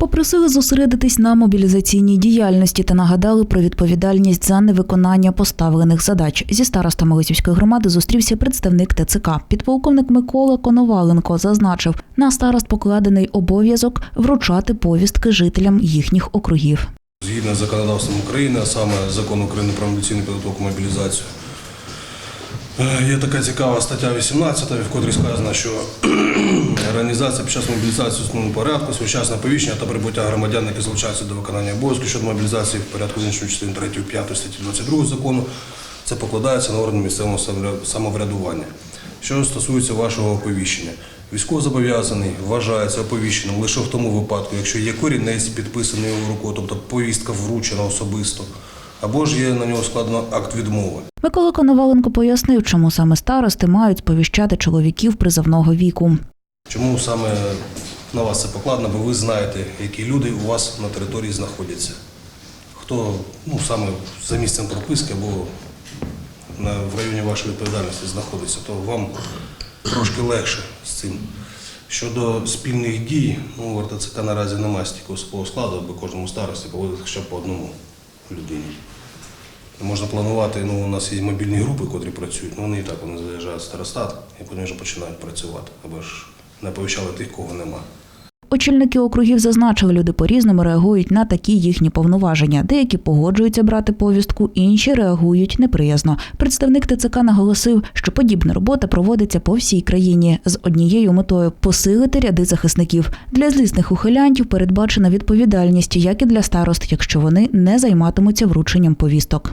Попросили зосередитись на мобілізаційній діяльності та нагадали про відповідальність за невиконання поставлених задач. Зі старостами Лисівської громади зустрівся представник ТЦК. Підполковник Микола Коноваленко зазначив, на старост покладений обов'язок вручати повістки жителям їхніх округів. Згідно з законодавством України, а саме закон України про мобілізацію, є така цікава стаття 18, в котрій сказано, що організація під час мобілізації в основному порядку, своєчасне повіщення та прибуття громадян, які залучаються до виконання обов'язків щодо мобілізації в порядку з іншої частини 3 5 статті 22 закону, це покладається на органи місцевого самоврядування. Що стосується вашого оповіщення, військовозобов'язаний вважається оповіщеним лише в тому випадку, якщо є корінець, підписаний його рукою, тобто повістка вручена особисто, або ж є на нього складено акт відмови. Микола Коноваленко пояснив, чому саме старости мають сповіщати чоловіків призовного віку. Чому саме на вас це покладено, бо ви знаєте, які люди у вас на території знаходяться. Хто ну, саме за місцем прописки або на, в районі вашої відповідальності знаходиться, то вам трошки легше з цим. Щодо спільних дій, ну, в РТЦК наразі немає стільки складу, аби кожному старості поводити хоча б по одному людині. Можна планувати, ну, у нас є мобільні групи, котрі працюють, ну, вони і так вони заїжджають старостат і потім вже починають працювати, аби ж не повищали тих, кого нема. Очільники округів зазначили, люди по-різному реагують на такі їхні повноваження. Деякі погоджуються брати повістку, інші реагують неприязно. Представник ТЦК наголосив, що подібна робота проводиться по всій країні з однією метою посилити ряди захисників. Для злісних ухилянтів передбачена відповідальність, як і для старост, якщо вони не займатимуться врученням повісток.